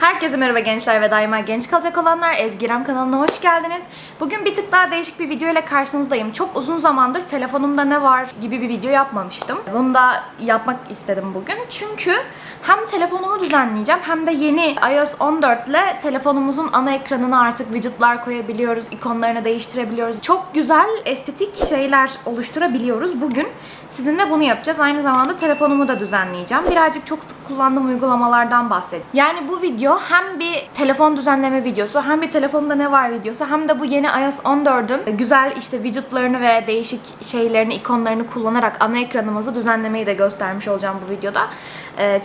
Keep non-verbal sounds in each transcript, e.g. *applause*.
Herkese merhaba gençler ve daima genç kalacak olanlar Ezgi İrem kanalına hoş geldiniz. Bugün bir tık daha değişik bir video ile karşınızdayım. Çok uzun zamandır telefonumda ne var gibi bir video yapmamıştım. Bunu da yapmak istedim bugün. Çünkü hem telefonumu düzenleyeceğim hem de yeni iOS 14 ile telefonumuzun ana ekranına artık widgetlar koyabiliyoruz, ikonlarını değiştirebiliyoruz. Çok güzel estetik şeyler oluşturabiliyoruz. Bugün sizinle bunu yapacağız. Aynı zamanda telefonumu da düzenleyeceğim. Birazcık çok sık kullandığım uygulamalardan bahsedeceğim. Yani bu video hem bir telefon düzenleme videosu, hem bir telefonumda ne var videosu, hem de bu yeni iOS 14'ün güzel işte widgetlarını ve değişik şeylerini, ikonlarını kullanarak ana ekranımızı düzenlemeyi de göstermiş olacağım bu videoda. Ee,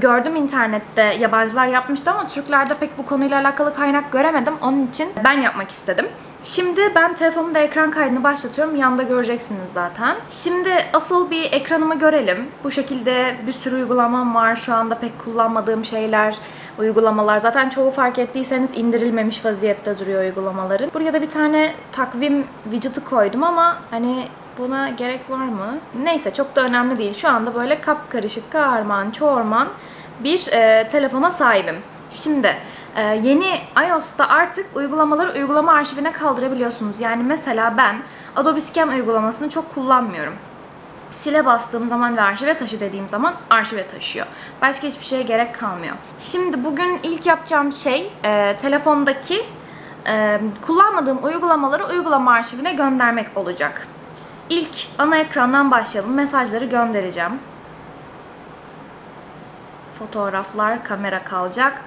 Gördüm internette yabancılar yapmıştı ama Türklerde pek bu konuyla alakalı kaynak göremedim. Onun için ben yapmak istedim. Şimdi ben telefonumda ekran kaydını başlatıyorum. Yanında göreceksiniz zaten. Şimdi asıl bir ekranımı görelim. Bu şekilde bir sürü uygulamam var. Şu anda pek kullanmadığım şeyler, uygulamalar. Zaten çoğu fark ettiyseniz indirilmemiş vaziyette duruyor uygulamaların. Buraya da bir tane takvim widget'ı koydum ama hani buna gerek var mı? Neyse çok da önemli değil. Şu anda böyle kapkarışık, karman, çorman bir e, telefona sahibim. Şimdi ee, yeni iOS'ta artık uygulamaları uygulama arşivine kaldırabiliyorsunuz. Yani mesela ben Adobe Scan uygulamasını çok kullanmıyorum. Sile bastığım zaman ve arşive taşı dediğim zaman arşive taşıyor. Başka hiçbir şeye gerek kalmıyor. Şimdi bugün ilk yapacağım şey e, telefondaki e, kullanmadığım uygulamaları uygulama arşivine göndermek olacak. İlk ana ekrandan başlayalım. Mesajları göndereceğim. Fotoğraflar, kamera kalacak.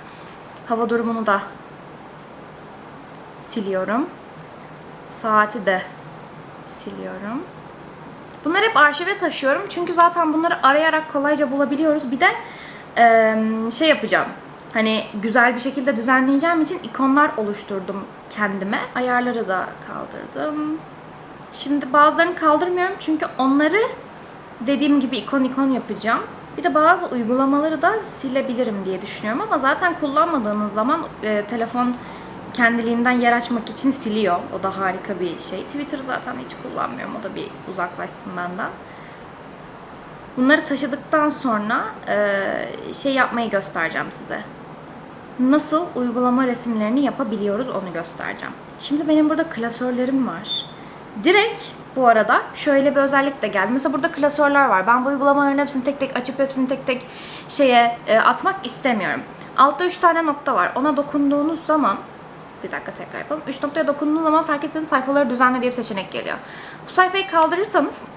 Hava durumunu da siliyorum. Saati de siliyorum. Bunları hep arşive taşıyorum. Çünkü zaten bunları arayarak kolayca bulabiliyoruz. Bir de şey yapacağım. Hani güzel bir şekilde düzenleyeceğim için ikonlar oluşturdum kendime. Ayarları da kaldırdım. Şimdi bazılarını kaldırmıyorum çünkü onları dediğim gibi ikon ikon yapacağım. Bir de bazı uygulamaları da silebilirim diye düşünüyorum ama zaten kullanmadığınız zaman e, telefon kendiliğinden yer açmak için siliyor. O da harika bir şey. Twitter'ı zaten hiç kullanmıyorum. O da bir uzaklaşsın benden. Bunları taşıdıktan sonra e, şey yapmayı göstereceğim size. Nasıl uygulama resimlerini yapabiliyoruz onu göstereceğim. Şimdi benim burada klasörlerim var. Direkt bu arada şöyle bir özellik de geldi. Mesela burada klasörler var. Ben bu uygulamaların hepsini tek tek açıp hepsini tek tek şeye e, atmak istemiyorum. Altta 3 tane nokta var. Ona dokunduğunuz zaman bir dakika tekrar yapalım. 3 noktaya dokunduğunuz zaman fark etseniz sayfaları düzenle diye bir seçenek geliyor. Bu sayfayı kaldırırsanız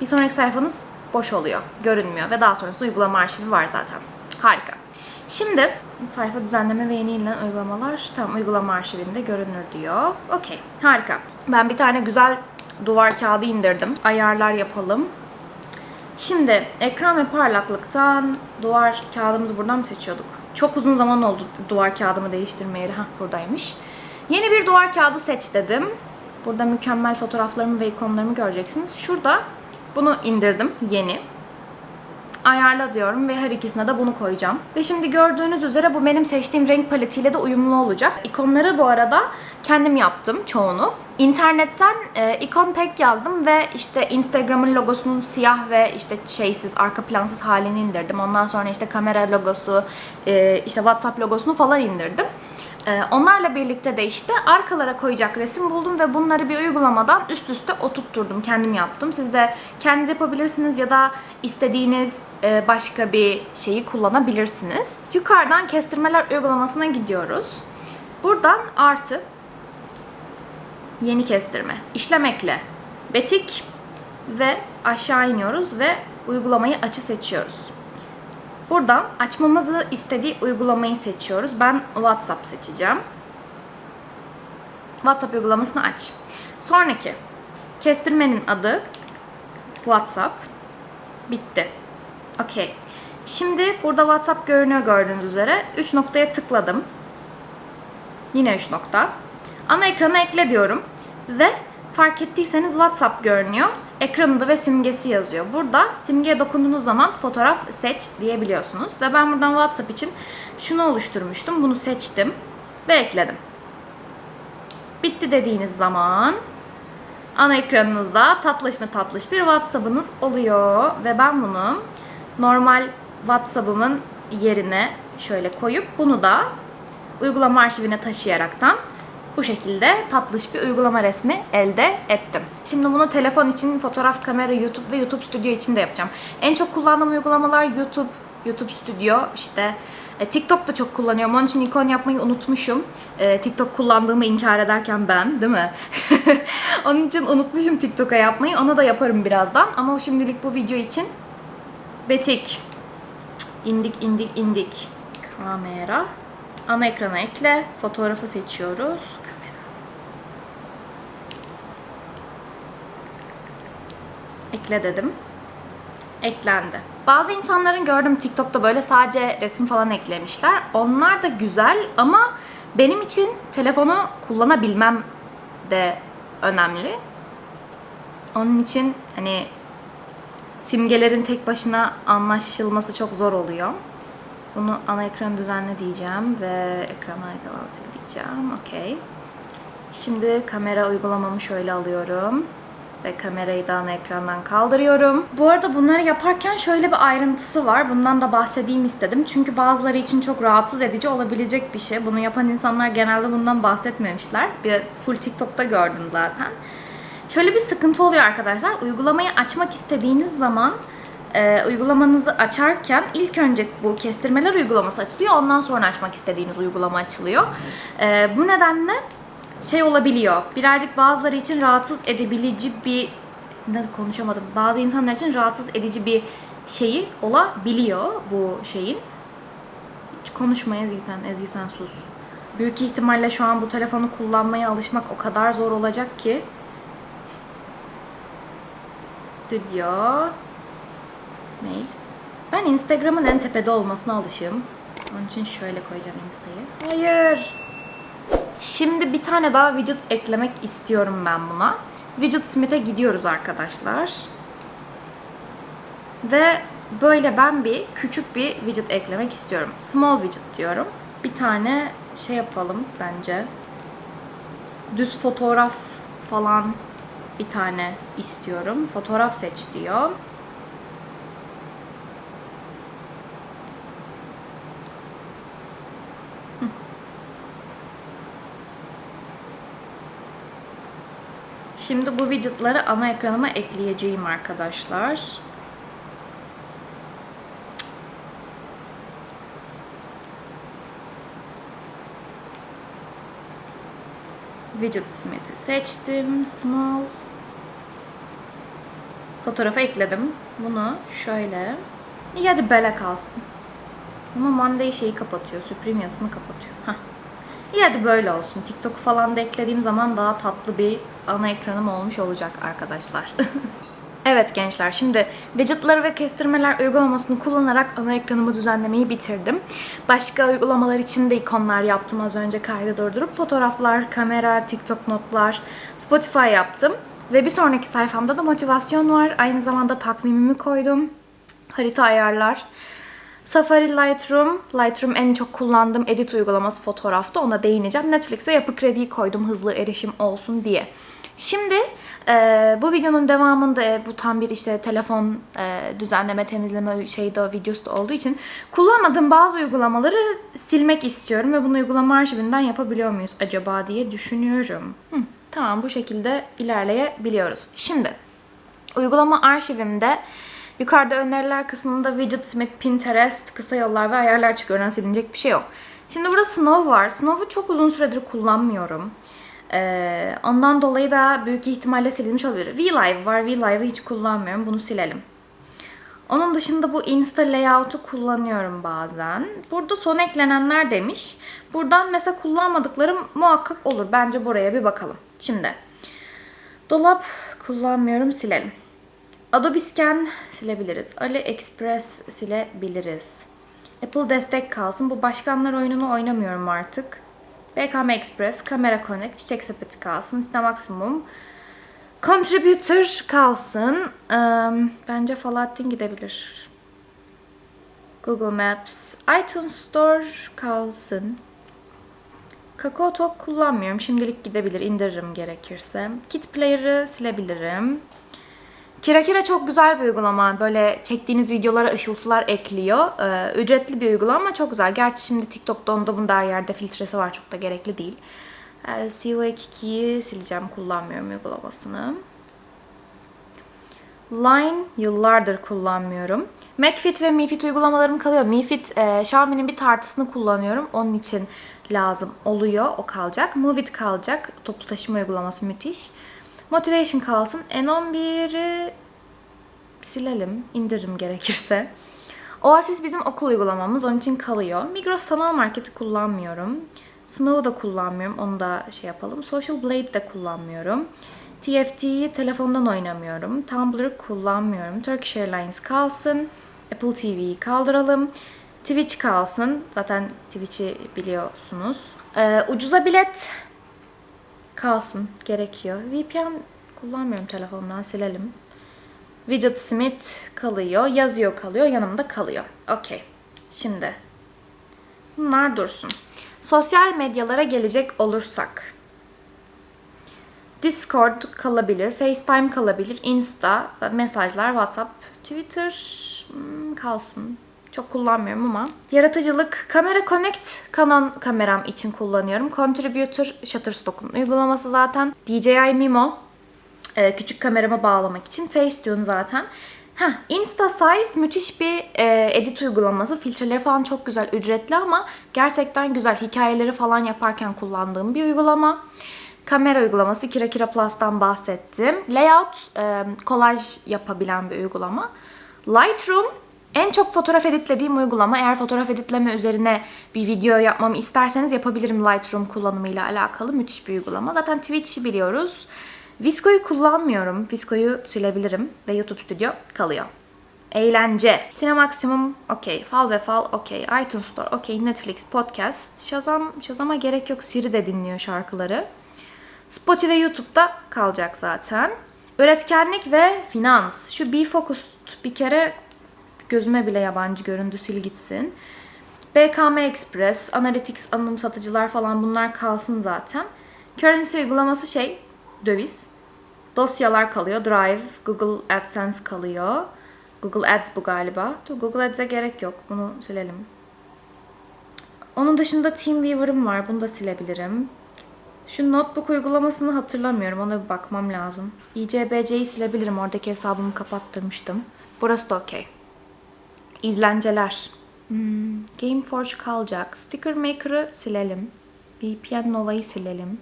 bir sonraki sayfanız boş oluyor. Görünmüyor ve daha sonrasında uygulama arşivi var zaten. Harika. Şimdi sayfa düzenleme ve yeni uygulamalar tam uygulama arşivinde görünür diyor. Okey. Harika. Ben bir tane güzel duvar kağıdı indirdim. Ayarlar yapalım. Şimdi ekran ve parlaklıktan duvar kağıdımızı buradan mı seçiyorduk? Çok uzun zaman oldu duvar kağıdımı değiştirmeyeli. Hah buradaymış. Yeni bir duvar kağıdı seç dedim. Burada mükemmel fotoğraflarımı ve ikonlarımı göreceksiniz. Şurada bunu indirdim yeni ayarla diyorum ve her ikisine de bunu koyacağım. Ve şimdi gördüğünüz üzere bu benim seçtiğim renk paletiyle de uyumlu olacak. İkonları bu arada kendim yaptım çoğunu. İnternetten e, ikon pack yazdım ve işte Instagram'ın logosunun siyah ve işte şeysiz, arka plansız halini indirdim. Ondan sonra işte kamera logosu, e, işte WhatsApp logosunu falan indirdim. Ee, Onlarla birlikte de işte arkalara koyacak resim buldum ve bunları bir uygulamadan üst üste oturtturdum. Kendim yaptım. Siz de kendiniz yapabilirsiniz ya da istediğiniz e, başka bir şeyi kullanabilirsiniz. Yukarıdan kestirmeler uygulamasına gidiyoruz. Buradan artı yeni kestirme, işlemekle betik ve aşağı iniyoruz ve uygulamayı açı seçiyoruz. Buradan açmamızı istediği uygulamayı seçiyoruz. Ben WhatsApp seçeceğim. WhatsApp uygulamasını aç. Sonraki kestirmenin adı WhatsApp. Bitti. Okey. Şimdi burada WhatsApp görünüyor gördüğünüz üzere. 3 noktaya tıkladım. Yine 3 nokta. Ana ekrana ekle diyorum. Ve fark ettiyseniz WhatsApp görünüyor. Ekranında ve simgesi yazıyor. Burada simgeye dokunduğunuz zaman fotoğraf seç diyebiliyorsunuz. Ve ben buradan WhatsApp için şunu oluşturmuştum. Bunu seçtim ve ekledim. Bitti dediğiniz zaman ana ekranınızda tatlış mı tatlış bir WhatsApp'ınız oluyor. Ve ben bunu normal WhatsApp'ımın yerine şöyle koyup bunu da uygulama arşivine taşıyaraktan bu şekilde tatlış bir uygulama resmi elde ettim. Şimdi bunu telefon için, fotoğraf kamera, YouTube ve YouTube Studio için de yapacağım. En çok kullandığım uygulamalar YouTube, YouTube Studio, işte e, TikTok da çok kullanıyorum. Onun için ikon yapmayı unutmuşum. E, TikTok kullandığımı inkar ederken ben, değil mi? *laughs* Onun için unutmuşum TikTok'a yapmayı. Onu da yaparım birazdan. Ama şimdilik bu video için Betik. İndik, indik, indik. Kamera. Ana ekrana ekle. Fotoğrafı seçiyoruz. Kamera. Ekle dedim. Eklendi. Bazı insanların gördüm TikTok'ta böyle sadece resim falan eklemişler. Onlar da güzel ama benim için telefonu kullanabilmem de önemli. Onun için hani simgelerin tek başına anlaşılması çok zor oluyor. Bunu ana ekran düzenle diyeceğim ve ekran sil diyeceğim. Okey. Şimdi kamera uygulamamı şöyle alıyorum. Ve kamerayı da ana ekrandan kaldırıyorum. Bu arada bunları yaparken şöyle bir ayrıntısı var. Bundan da bahsedeyim istedim. Çünkü bazıları için çok rahatsız edici olabilecek bir şey. Bunu yapan insanlar genelde bundan bahsetmemişler. Bir full TikTok'ta gördüm zaten. Şöyle bir sıkıntı oluyor arkadaşlar. Uygulamayı açmak istediğiniz zaman e, uygulamanızı açarken ilk önce bu kestirmeler uygulaması açılıyor. Ondan sonra açmak istediğiniz uygulama açılıyor. E, bu nedenle şey olabiliyor. Birazcık bazıları için rahatsız edebilici bir ne konuşamadım. Bazı insanlar için rahatsız edici bir şeyi olabiliyor bu şeyin. Hiç konuşma Ezgi sen sus. Büyük ihtimalle şu an bu telefonu kullanmaya alışmak o kadar zor olacak ki. Stüdyo. Mail. Ben Instagram'ın en tepede olmasına alışığım. Onun için şöyle koyacağım Insta'yı. Hayır. Şimdi bir tane daha widget eklemek istiyorum ben buna. Widget Smith'e gidiyoruz arkadaşlar. Ve böyle ben bir küçük bir widget eklemek istiyorum. Small widget diyorum. Bir tane şey yapalım bence. Düz fotoğraf falan bir tane istiyorum. Fotoğraf seç diyor. Şimdi bu widgetları ana ekranıma ekleyeceğim arkadaşlar. Widget Smith'i seçtim. Small. Fotoğrafı ekledim. Bunu şöyle. İyi hadi böyle kalsın. Ama Monday şeyi kapatıyor. Supreme yazısını kapatıyor. Heh. İyi hadi böyle olsun. TikTok falan da eklediğim zaman daha tatlı bir ana ekranım olmuş olacak arkadaşlar. *laughs* evet gençler şimdi widgetları ve kestirmeler uygulamasını kullanarak ana ekranımı düzenlemeyi bitirdim. Başka uygulamalar için de ikonlar yaptım az önce kaydı durdurup. Fotoğraflar, kamera, TikTok notlar, Spotify yaptım. Ve bir sonraki sayfamda da motivasyon var. Aynı zamanda takvimimi koydum. Harita ayarlar. Safari Lightroom. Lightroom en çok kullandığım edit uygulaması fotoğrafta. Ona değineceğim. Netflix'e yapı krediyi koydum hızlı erişim olsun diye. Şimdi e, bu videonun devamında e, bu tam bir işte telefon e, düzenleme, temizleme şeyi de videosu da olduğu için kullanmadığım bazı uygulamaları silmek istiyorum ve bunu uygulama arşivinden yapabiliyor muyuz acaba diye düşünüyorum. Hı, tamam bu şekilde ilerleyebiliyoruz. Şimdi uygulama arşivimde yukarıda öneriler kısmında Widget Smith, Pinterest, kısa yollar ve ayarlar çıkıyor. Oradan silinecek bir şey yok. Şimdi burada Snow var. Snow'u çok uzun süredir kullanmıyorum. Ee, ondan dolayı da büyük ihtimalle silinmiş olabilir. VLive var. VLive'ı hiç kullanmıyorum. Bunu silelim. Onun dışında bu Insta layout'u kullanıyorum bazen. Burada son eklenenler demiş. Buradan mesela kullanmadıklarım muhakkak olur. Bence buraya bir bakalım. Şimdi dolap kullanmıyorum silelim. Adobe Scan silebiliriz. AliExpress silebiliriz. Apple destek kalsın. Bu başkanlar oyununu oynamıyorum artık. BKM Express, Kamera Connect, Çiçek Sepeti kalsın. Site Maximum. Contributor kalsın. Um, bence Fallout'in gidebilir. Google Maps, iTunes Store kalsın. Kakao Talk kullanmıyorum. Şimdilik gidebilir. indiririm gerekirse. Kit Player'ı silebilirim. Kira Kira çok güzel bir uygulama. Böyle çektiğiniz videolara ışıltılar ekliyor. Ee, ücretli bir uygulama ama çok güzel. Gerçi şimdi TikTok'ta onda bunda her yerde filtresi var. Çok da gerekli değil. LCO2'yi sileceğim. Kullanmıyorum uygulamasını. Line yıllardır kullanmıyorum. McFit ve MiFit uygulamalarım kalıyor. MiFit e, Xiaomi'nin bir tartısını kullanıyorum. Onun için lazım oluyor. O kalacak. Movit kalacak. Toplu taşıma uygulaması müthiş. Motivation kalsın. N11'i silelim. indiririm gerekirse. Oasis bizim okul uygulamamız. Onun için kalıyor. Migros sanal marketi kullanmıyorum. Snow'u da kullanmıyorum. Onu da şey yapalım. Social Blade de kullanmıyorum. TFT'yi telefondan oynamıyorum. Tumblr kullanmıyorum. Turkish Airlines kalsın. Apple TV'yi kaldıralım. Twitch kalsın. Zaten Twitch'i biliyorsunuz. Ee, ucuza bilet kalsın. Gerekiyor. VPN kullanmıyorum telefondan. Silelim. Widget Smith kalıyor. Yazıyor kalıyor. Yanımda kalıyor. Okey. Şimdi. Bunlar dursun. Sosyal medyalara gelecek olursak. Discord kalabilir, FaceTime kalabilir, Insta, mesajlar, WhatsApp, Twitter hmm, kalsın. Çok kullanmıyorum ama. Yaratıcılık, Kamera Connect Canon kameram için kullanıyorum. Contributor Shutterstock'un uygulaması zaten. DJI Mimo e, küçük kamerama bağlamak için. Facetune zaten. Heh, InstaSize müthiş bir e, edit uygulaması. Filtreleri falan çok güzel, ücretli ama gerçekten güzel. Hikayeleri falan yaparken kullandığım bir uygulama. Kamera uygulaması Kira Kira Plus'tan bahsettim. Layout e, kolaj yapabilen bir uygulama. Lightroom en çok fotoğraf editlediğim uygulama. Eğer fotoğraf editleme üzerine bir video yapmamı isterseniz yapabilirim Lightroom kullanımıyla alakalı. Müthiş bir uygulama. Zaten Twitch'i biliyoruz. Visco'yu kullanmıyorum. Visco'yu silebilirim ve YouTube Studio kalıyor. Eğlence. Cinemaximum okey. Fal ve Fal okey. iTunes Store okey. Netflix Podcast. Shazam, Shazam'a gerek yok. Siri de dinliyor şarkıları. Spotify ve YouTube'da kalacak zaten. Üretkenlik ve finans. Şu Be Focused bir kere gözüme bile yabancı göründü sil gitsin. BKM Express, Analytics, anım satıcılar falan bunlar kalsın zaten. Currency uygulaması şey, döviz. Dosyalar kalıyor. Drive, Google AdSense kalıyor. Google Ads bu galiba. Dur Google Ads'e gerek yok. Bunu silelim. Onun dışında TeamViewer'ım var. Bunu da silebilirim. Şu notebook uygulamasını hatırlamıyorum. Ona bir bakmam lazım. ICBC'yi silebilirim. Oradaki hesabımı kapattırmıştım. Burası da okey. İzlenceler. Hmm, Gameforge kalacak. Sticker Maker'ı silelim. VPN Nova'yı silelim.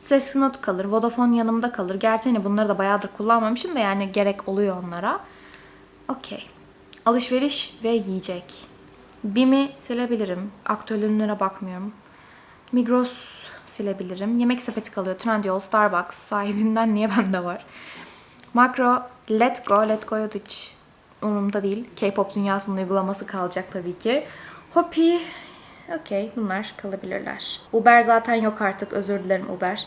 Sesli not kalır. Vodafone yanımda kalır. Gerçi hani bunları da bayağıdır kullanmamışım da yani gerek oluyor onlara. Okey. Alışveriş ve yiyecek. Bim'i silebilirim. Aktüel ürünlere bakmıyorum. Migros silebilirim. Yemek sepeti kalıyor. Trendyol, Starbucks sahibinden niye bende var? Makro, Let Go. Let Go'ya da hiç umurumda değil. K-pop dünyasının uygulaması kalacak tabii ki. Hopi, okey bunlar kalabilirler. Uber zaten yok artık. Özür dilerim Uber.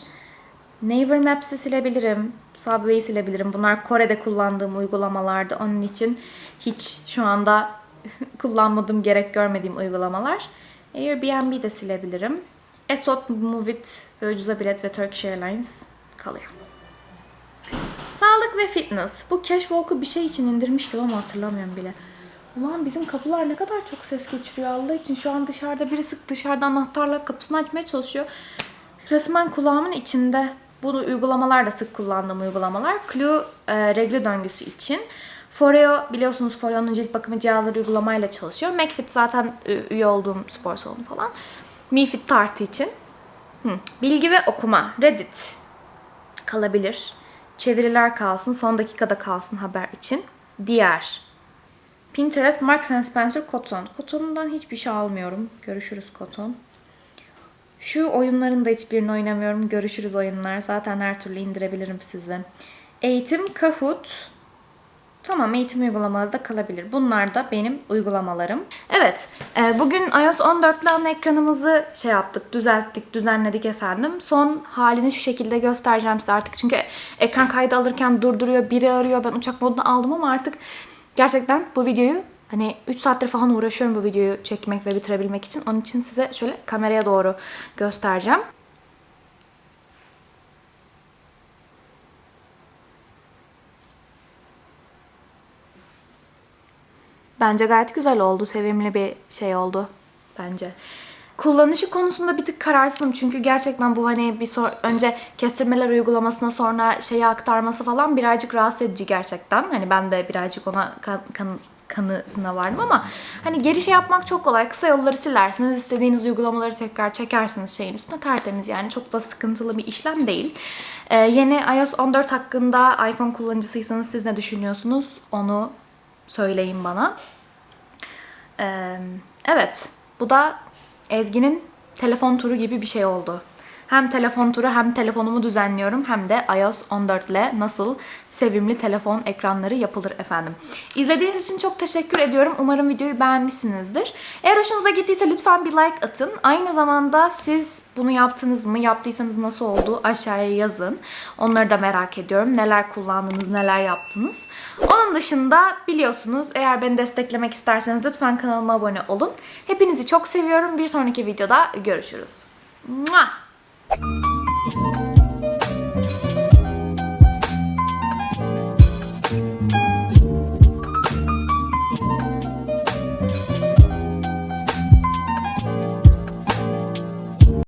Naver Maps'i silebilirim. Subway'i silebilirim. Bunlar Kore'de kullandığım uygulamalardı. Onun için hiç şu anda *laughs* kullanmadığım, gerek görmediğim uygulamalar. Airbnb de silebilirim. Esot, Movit, Ucuza Bilet ve Turkish Airlines kalıyor. Sağlık ve fitness. Bu Cashwalk'u bir şey için indirmiştim ama hatırlamıyorum bile. Ulan bizim kapılar ne kadar çok ses geçiriyor Allah için. Şu an dışarıda birisi dışarıda anahtarla kapısını açmaya çalışıyor. Resmen kulağımın içinde. Bu uygulamalar da sık kullandığım uygulamalar. Clue e, regli döngüsü için. Foreo biliyorsunuz Foreo'nun cilt bakımı cihazları uygulamayla çalışıyor. McFit zaten üye olduğum spor salonu falan. MiFit tartı için. Hı. Bilgi ve okuma. Reddit kalabilir. Çeviriler kalsın. Son dakikada kalsın haber için. Diğer. Pinterest, Marks Spencer, Cotton. Cotton'dan hiçbir şey almıyorum. Görüşürüz Cotton. Şu oyunların da hiçbirini oynamıyorum. Görüşürüz oyunlar. Zaten her türlü indirebilirim size. Eğitim, Kahoot, Tamam eğitim uygulamaları da kalabilir. Bunlar da benim uygulamalarım. Evet e, bugün iOS 14'le ana ekranımızı şey yaptık, düzelttik, düzenledik efendim. Son halini şu şekilde göstereceğim size artık. Çünkü ekran kaydı alırken durduruyor, biri arıyor. Ben uçak moduna aldım ama artık gerçekten bu videoyu Hani 3 saattir falan uğraşıyorum bu videoyu çekmek ve bitirebilmek için. Onun için size şöyle kameraya doğru göstereceğim. Bence gayet güzel oldu. Sevimli bir şey oldu. Bence. Kullanışı konusunda bir tık kararsızım çünkü gerçekten bu hani bir sor- önce kestirmeler uygulamasına sonra şeyi aktarması falan birazcık rahatsız edici gerçekten. Hani ben de birazcık ona kan, kan- kanısına vardım ama hani geri şey yapmak çok kolay. Kısa yolları silersiniz, istediğiniz uygulamaları tekrar çekersiniz şeyin üstüne tertemiz yani çok da sıkıntılı bir işlem değil. Ee, yeni iOS 14 hakkında iPhone kullanıcısıysanız siz ne düşünüyorsunuz? Onu söyleyin bana. Ee, evet, bu da Ezgi'nin telefon turu gibi bir şey oldu. Hem telefon turu hem telefonumu düzenliyorum hem de iOS 14 ile nasıl sevimli telefon ekranları yapılır efendim. İzlediğiniz için çok teşekkür ediyorum. Umarım videoyu beğenmişsinizdir. Eğer hoşunuza gittiyse lütfen bir like atın. Aynı zamanda siz bunu yaptınız mı? Yaptıysanız nasıl oldu? Aşağıya yazın. Onları da merak ediyorum. Neler kullandınız, neler yaptınız. Onun dışında biliyorsunuz eğer beni desteklemek isterseniz lütfen kanalıma abone olun. Hepinizi çok seviyorum. Bir sonraki videoda görüşürüz. Mua! Thank you.